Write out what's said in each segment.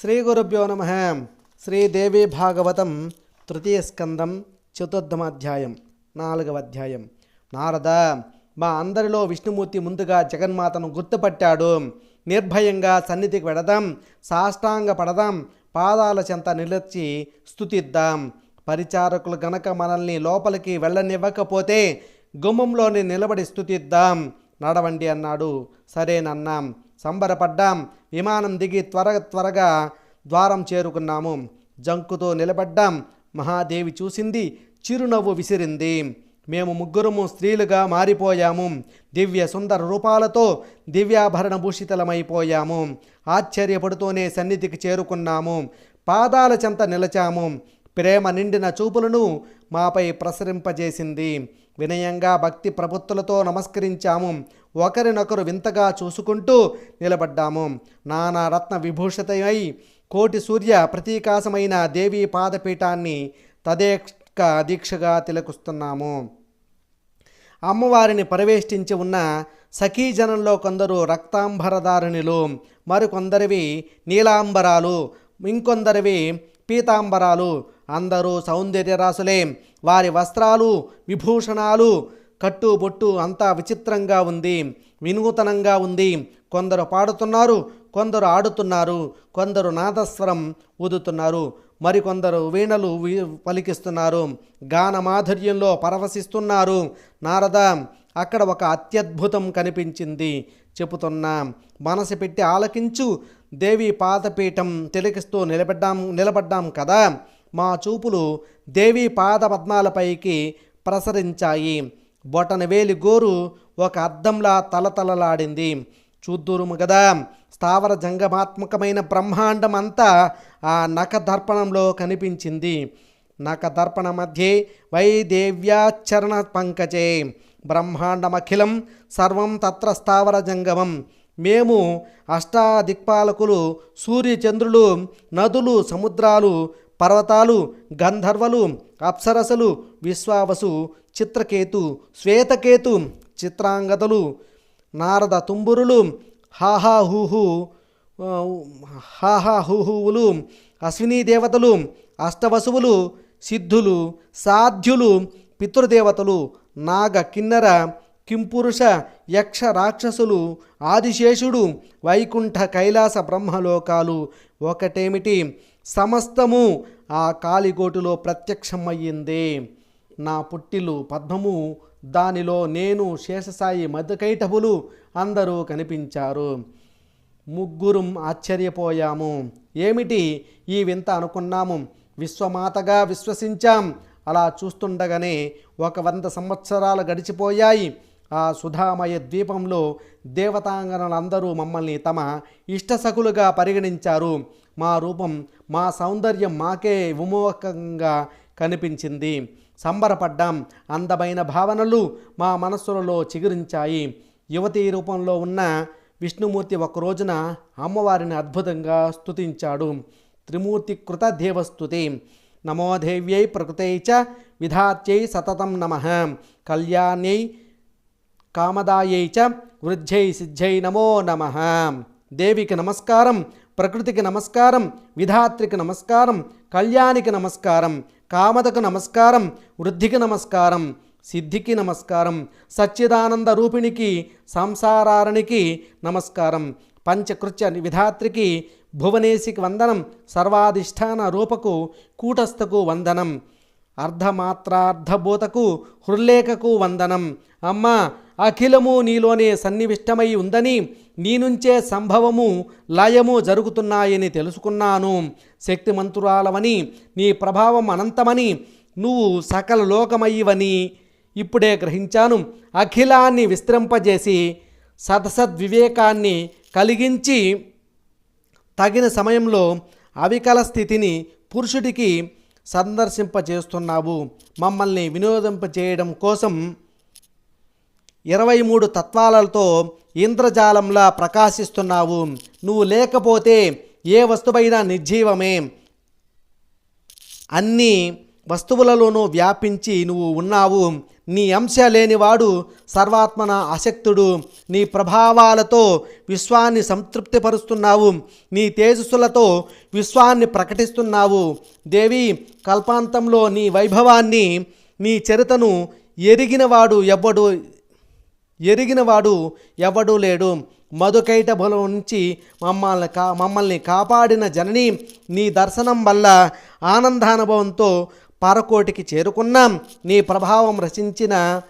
శ్రీ గురుభ్యో నమ. శ్రీదేవి భాగవతం తృతీయ స్కందం చతుర్థమ అధ్యాయం నాలుగవ అధ్యాయం. నారద మా అందరిలో విష్ణుమూర్తి ముందుగా జగన్మాతను గుర్తుపట్టాడు. నిర్భయంగా సన్నిధికి వెడదాం సాష్టాంగ పడదాం పాదాల చెంత నిలర్చి స్థుతిద్దాం పరిచారకులు గనక మనల్ని లోపలికి వెళ్ళనివ్వకపోతే గుమ్మంలోని నిలబడి స్థుతిద్దాం నడవండి అన్నాడు. సరేనన్నాం సంబరపడ్డాం. విమానం దిగి త్వర త్వరగా ద్వారం చేరుకున్నాము. జంకుతో నిలబడ్డాం. మహాదేవి చూసింది చిరునవ్వు విసిరింది. మేము ముగ్గురము స్త్రీలుగా మారిపోయాము. దివ్య సుందర రూపాలతో దివ్యాభరణ భూషితలమైపోయాము. ఆశ్చర్యపడుతూనే సన్నిధికి చేరుకున్నాము. పాదాల చెంత నిలచాము. ప్రేమ నిండిన చూపులను మాపై ప్రసరింపజేసింది. వినయంగా భక్తి ప్రబుత్తులతో నమస్కరించాము. ఒకరినొకరు వింతగా చూసుకుంటూ నిలబడ్డాము. నానా రత్న విభూషితమై కోటి సూర్య ప్రతీకాసమైన దేవీ పాదపీఠాన్ని తదేక దీక్షగా తిలకుస్తున్నాము. అమ్మవారిని పరివేష్టించి ఉన్న సఖీజనంలో కొందరు రక్తాంబరధారిణులు మరికొందరివి నీలాంబరాలు ఇంకొందరివి పీతాంబరాలు అందరూ సౌందర్యరాసులే వారి వస్త్రాలు విభూషణాలు కట్టు బొట్టు అంతా విచిత్రంగా ఉంది వినూతనంగా ఉంది. కొందరు పాడుతున్నారు కొందరు ఆడుతున్నారు కొందరు నాదస్వరం ఊదుతున్నారు మరికొందరు వీణలు పలికిస్తున్నారు గాన మాధుర్యంలో పరవశిస్తున్నారు. నారద అక్కడ ఒక అత్యద్భుతం కనిపించింది. చెబుతున్నా మనసు పెట్టి ఆలకించు దేవి పాదపీఠం తిలకిస్తూ నిలబడ్డాం నిలబడ్డాం కదా. మా చూపులు దేవి పాద పద్మాలపైకి ప్రసరించాయి. బొటన వేలి గోరు ఒక అద్దంలా తలతలలాడింది. చూద్దురుము కదా స్థావర జంగమాత్మకమైన బ్రహ్మాండం అంతా ఆ నఖదర్పణంలో కనిపించింది. నఖదర్పణ మధ్యే వైదేవ్యాచరణ పంకజే. బ్రహ్మాండమఖిలం సర్వం తత్ర స్థావర జంగమం. మేము అష్టాదిక్పాలకులు సూర్యచంద్రులు నదులు సముద్రాలు పర్వతాలు గంధర్వలు అప్సరసలు విశ్వావసు చిత్రకేతు శ్వేతకేతు చిత్రాంగతలు నారద తుంబురులు హాహాహూహు హాహాహూహువులు అశ్వినీ దేవతలు అష్టవసువులు సిద్ధులు సాధ్యులు పితృదేవతలు నాగ కిన్నర కింపురుష యక్ష రాక్షసులు ఆదిశేషుడు వైకుంఠ కైలాస బ్రహ్మలోకాలు. ఒకటేమిటి? సమస్తము ఆ కాలిగోటులో ప్రత్యక్షమయ్యింది. నా పుట్టిలు పద్మము దానిలో నేను శేషసాయి మధుకైటభులు అందరూ కనిపించారు. ముగ్గురం ఆశ్చర్యపోయాము. ఏమిటి? ఈ వింత అనుకున్నాము. విశ్వమాతగా విశ్వసించాం. అలా చూస్తుండగానే ఒక వంద సంవత్సరాలు గడిచిపోయాయి. ఆ సుధామయ ద్వీపంలో దేవతాంగనలందరూ మమ్మల్ని తమ ఇష్టసకులుగా పరిగణించారు. మా రూపం మా సౌందర్యం మాకే విమోహకంగా కనిపించింది. సంబరపడ్డాం. అందమైన భావనలు మా మనస్సులలో చిగురించాయి. యువతి రూపంలో ఉన్న విష్ణుమూర్తి ఒక రోజున అమ్మవారిని అద్భుతంగా స్తుతించాడు. త్రిమూర్తి కృత దేవస్తుతి నమోదేవ్యై ప్రకృతై చ విధాత్యై సతతం నమ. కళ్యాణ్యై కామదాయై చ వృద్ధ్యై సిద్ధ్యై నమో నమ. దేవికి నమస్కారం ప్రకృతికి నమస్కారం విధాత్రికి నమస్కారం కళ్యాణికి నమస్కారం కామదకు నమస్కారం వృద్ధికి నమస్కారం సిద్ధికి నమస్కారం సచ్చిదానంద రూపిణికి సంసారారణికి నమస్కారం పంచకృత్య విధాత్రికి భువనేశికి వందనం సర్వాధిష్టాన రూపకు కూటస్థకు వందనం అర్ధమాత్రార్ధభూతకు హృల్లేఖకు వందనం. అమ్మా అఖిలము నీలోనే సన్నివిష్టమై ఉందని నీ నుంచే సంభవము లయము జరుగుతున్నాయని తెలుసుకున్నాను. శక్తిమంతురాలవని నీ ప్రభావం అనంతమని నువ్వు సకల లోకమయ్యవని ఇప్పుడే గ్రహించాను. అఖిలాన్ని విస్తరింపజేసి సదసద్వివేకాన్ని కలిగించి తగిన సమయంలో అవికల స్థితిని పురుషుడికి సందర్శింపజేస్తున్నావు మమ్మల్ని వినోదింపజేయడం కోసం ఇరవై మూడు తత్వాలతో ఇంద్రజాలంలా ప్రకాశిస్తున్నావు. నువ్వు లేకపోతే ఏ వస్తువైనా నిర్జీవమే. అన్నీ వస్తువులలోనూ వ్యాపించి నువ్వు ఉన్నావు. నీ అంశ లేనివాడు సర్వాత్మన అశక్తుడు నీ ప్రభావాలతో విశ్వాన్ని సంతృప్తిపరుస్తున్నావు. నీ తేజస్సులతో విశ్వాన్ని ప్రకటిస్తున్నావు. దేవి కల్పాంతంలో నీ వైభవాన్ని నీ చరితను ఎరిగినవాడు ఎవ్వడు ఎరిగినవాడు ఎవడూ లేడు. మధుకైట బలం నుంచి మమ్మల్ని కా మమ్మల్ని కాపాడిన జనని నీ దర్శనం వల్ల ఆనందానుభవంతో పారకోటికి చేరుకున్నాం. నీ ప్రభావం రచించిన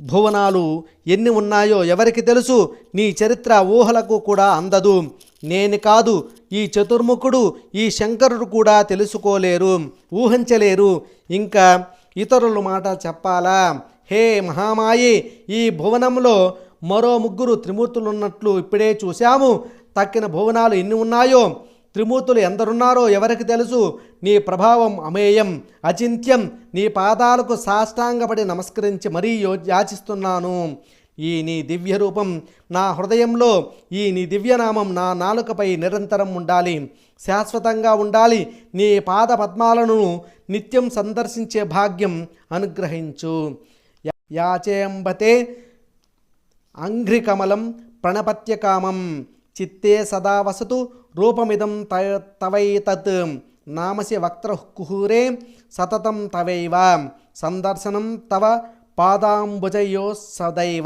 భువనాలు ఎన్ని ఉన్నాయో ఎవరికి తెలుసు. నీ చరిత్ర ఊహలకు కూడా అందదు. నేను కాదు ఈ చతుర్ముఖుడు ఈ శంకరుడు కూడా తెలుసుకోలేరు ఊహించలేరు. ఇంకా ఇతరుల మాట చెప్పాలా? హే మహామాయి ఈ భువనంలో మరో ముగ్గురు త్రిమూర్తులు ఉన్నట్లు ఇప్పుడే చూశాము. తక్కిన భువనాలు ఎన్ని ఉన్నాయో? త్రిమూర్తులు ఎందరున్నారో ఎవరికి తెలుసు? నీ ప్రభావం అమేయం అచింత్యం నీ పాదాలకు సాష్టాంగపడి నమస్కరించి మరీ యో- యాచిస్తున్నాను. ఈ నీ దివ్య రూపం నా హృదయంలో ఈ నీ దివ్యనామం నా నాలుకపై నిరంతరం ఉండాలి. శాశ్వతంగా ఉండాలి. నీ పాద పద్మాలను నిత్యం సందర్శించే భాగ్యం అనుగ్రహించు. యాచేంబతే అంఘ్రికమలం ప్రణపత్యకామం. చిత్తే సదా వసతు రూపమిదం తవైతత్ నామసి వక్త్ర కుహూరే సతతం తవైవ సందర్శనం తవ పాదాంబుజయో సదైవ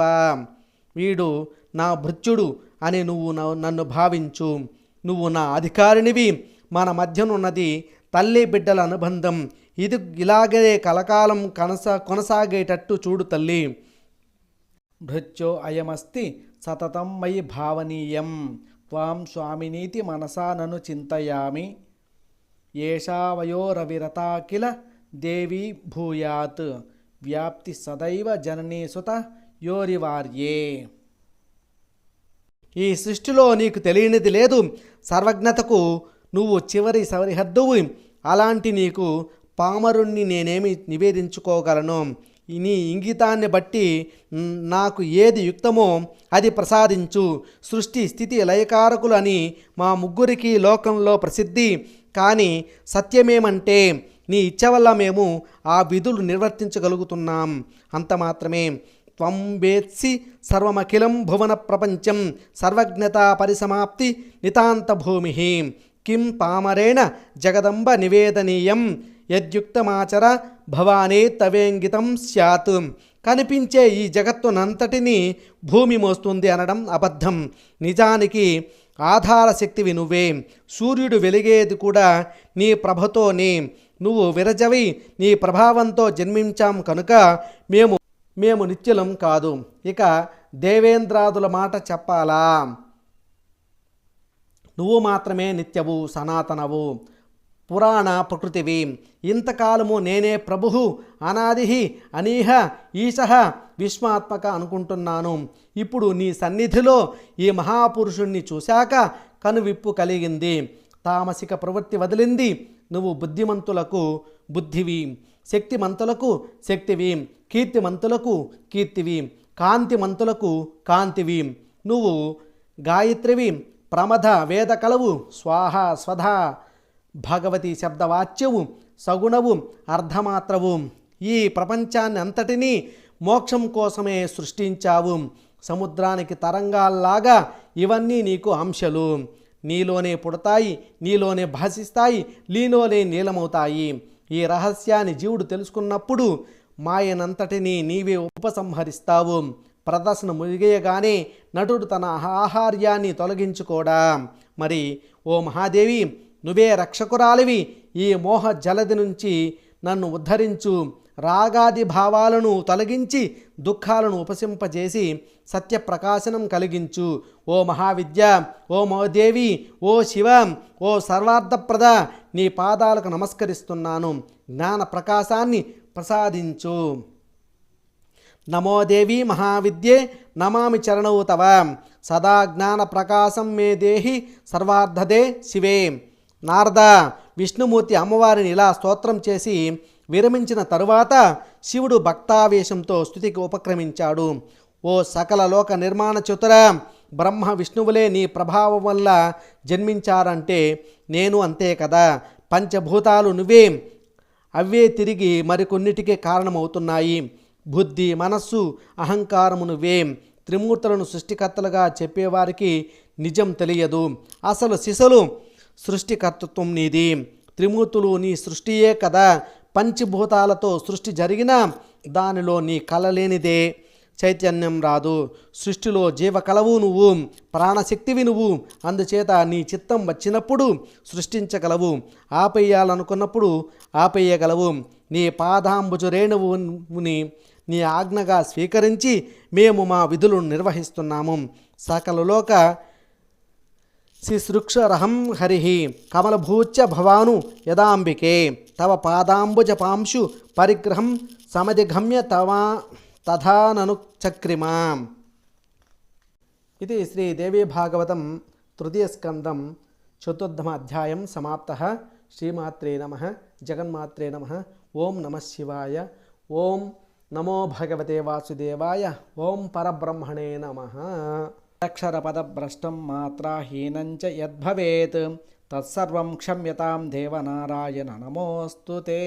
వీడు నా భృత్యుడు అని నువ్వు నన్ను భావించు. నువ్వు నా అధికారినివి. మన మధ్యనున్నది తల్లి బిడ్డల అనుబంధం. ఇది ఇలాగే కలకాలం కనసా కొనసాగేటట్టు చూడు తల్లి. భృత్యో అయమస్తి సతతం మయి భావనీయం. త్వాం స్వామినీతి మనసా నను చింతయామి. ఏషా వయోరవిరతా కిల దేవి భూయాత్ వ్యాప్తి సదైవ జననీ సుత యోరివార్యే ఈ సృష్టిలో నీకు తెలియనిది లేదు. సర్వజ్ఞతకు నువ్వు చివరి సరిహద్దువు. అలాంటి నీకు పామరుణ్ణి నేనేమి నివేదించుకోగలను? నీ ఇంగితాన్ని బట్టి నాకు ఏది యుక్తమో అది ప్రసాదించు. సృష్టి స్థితి లయకారకులు అని మా ముగ్గురికి లోకంలో ప్రసిద్ధి. కానీ సత్యమేమంటే నీ ఇచ్చ వల్ల మేము ఆ విధులు నిర్వర్తించగలుగుతున్నాం. అంత మాత్రమే. త్వం వేత్సి సర్వమఖిలం భువన ప్రపంచం సర్వజ్ఞతా పరిసమాప్తి నితాంత భూమి కిం పామరేణ జగదంబ నివేదనీయం యద్యుక్తమాచర భవానే తవేంగితం స్యాత్. కనిపించే ఈ జగత్తునంతటినీ భూమి మోస్తుంది అనడం అబద్ధం. నిజానికి ఆధార శక్తివి నువ్వే సూర్యుడు వెలిగేది కూడా నీ ప్రభతోనే. నువ్వు విరజవి నీ ప్రభావంతో జన్మించాం కనుక మేము మేము నిత్యులం కాదు. ఇక దేవేంద్రాదుల మాట చెప్పాలా? నువ్వు మాత్రమే నిత్యవు సనాతనవు. పురాణ ప్రకృతివి. ఇంతకాలము నేనే ప్రభువు అనాది అనీహ ఈశ విశ్వాత్మక అనుకుంటున్నాను. ఇప్పుడు నీ సన్నిధిలో ఈ మహాపురుషుణ్ణి చూశాక కనువిప్పు కలిగింది. తామసిక ప్రవృత్తి వదిలింది. నువ్వు బుద్ధిమంతులకు బుద్ధివి. శక్తిమంతులకు శక్తివి. కీర్తిమంతులకు కీర్తివి. కాంతిమంతులకు కాంతివి. నువ్వు గాయత్రివి. ప్రమథ వేద కలవు స్వాహ స్వధ భగవతి శబ్దవాచ్యవు సగుణవు అర్ధమాత్రవు ఈ ప్రపంచాన్ని అంతటినీ మోక్షం కోసమే సృష్టించావు. సముద్రానికి తరంగాల్లాగా ఇవన్నీ నీకు అంశలు. నీలోనే పుడతాయి నీలోనే భాషిస్తాయి నీలోనే నీలమవుతాయి. ఈ రహస్యాన్ని జీవుడు తెలుసుకున్నప్పుడు మాయనంతటినీ నీవే ఉపసంహరిస్తావు. ప్రదర్శన ముగియగానే నటుడు తన ఆహార్యాన్ని తొలగించుకోడా? మరి ఓ మహాదేవి నువ్వే రక్షకురాలివి. ఈ మోహ జలది నుంచి నన్ను ఉద్ధరించు. రాగాది భావాలను తొలగించి దుఃఖాలను ఉపసింపజేసి సత్యప్రకాశనం కలిగించు. ఓ మహావిద్య ఓ మోదేవి ఓ శివ ఓ సర్వార్థప్రద నీ పాదాలకు నమస్కరిస్తున్నాను. జ్ఞాన ప్రకాశాన్ని ప్రసాదించు. నమోదేవి మహావిద్యే నమామి చరణవు తవ. సదా జ్ఞాన ప్రకాశం మే దేహి సర్వార్థదే శివే. నారద విష్ణుమూర్తి అమ్మవారిని ఇలా స్తోత్రం చేసి విరమించిన తరువాత శివుడు భక్తావేశంతో స్థుతికి ఉపక్రమించాడు. ఓ సకల లోక నిర్మాణ చతుర బ్రహ్మ విష్ణువులే నీ ప్రభావం వల్ల జన్మించారంటే నేను అంతే కదా. పంచభూతాలు నువ్వే. అవే తిరిగి మరికొన్నిటికి కారణమవుతున్నాయి. బుద్ధి మనస్సు అహంకారము నువ్వే. త్రిమూర్తులను సృష్టికర్తలుగా చెప్పేవారికి నిజం తెలియదు. అసలు శిశులు సృష్టికర్తత్వం నీది త్రిమూర్తులు నీ సృష్టియే కదా. పంచభూతాలతో సృష్టి జరిగినా దానిలో నీ కల లేనిదే. చైతన్యం రాదు. సృష్టిలో జీవకలవు నువ్వు. ప్రాణశక్తివి నువ్వు. అందుచేత నీ చిత్తం వచ్చినప్పుడు సృష్టించగలవు. ఆపేయాలనుకున్నప్పుడు ఆపేయగలవు. నీ పాదాంబుజు రేణువుని నీ ఆజ్ఞగా స్వీకరించి మేము మా విధులను నిర్వహిస్తున్నాము. సకలలోక శిశృక్షరహం హరి కమలభూచ్య భవాను యదాంబికే తవ పాదాంబుజపాంశు పరిగ్రహం సమధిగమ్య తవా తథానను చక్రిమా ఇది శ్రీదేవీ భాగవతం తృతీయస్కందం చతుర్థమ అధ్యాయం సమాప్త శ్రీమాత్రే నమ జగన్మాత్రే నమ ఓం నమ శివాయ ఓం నమో భగవతే వాసుదేవాయ ఓం పరబ్రహ్మణే నమ అక్షరపదభ్రష్టం మాత్రాహీనంచ యద్భవేత్. తత్సర్వం క్షమ్యతాం దేవనారాయణ. నమోస్తు తే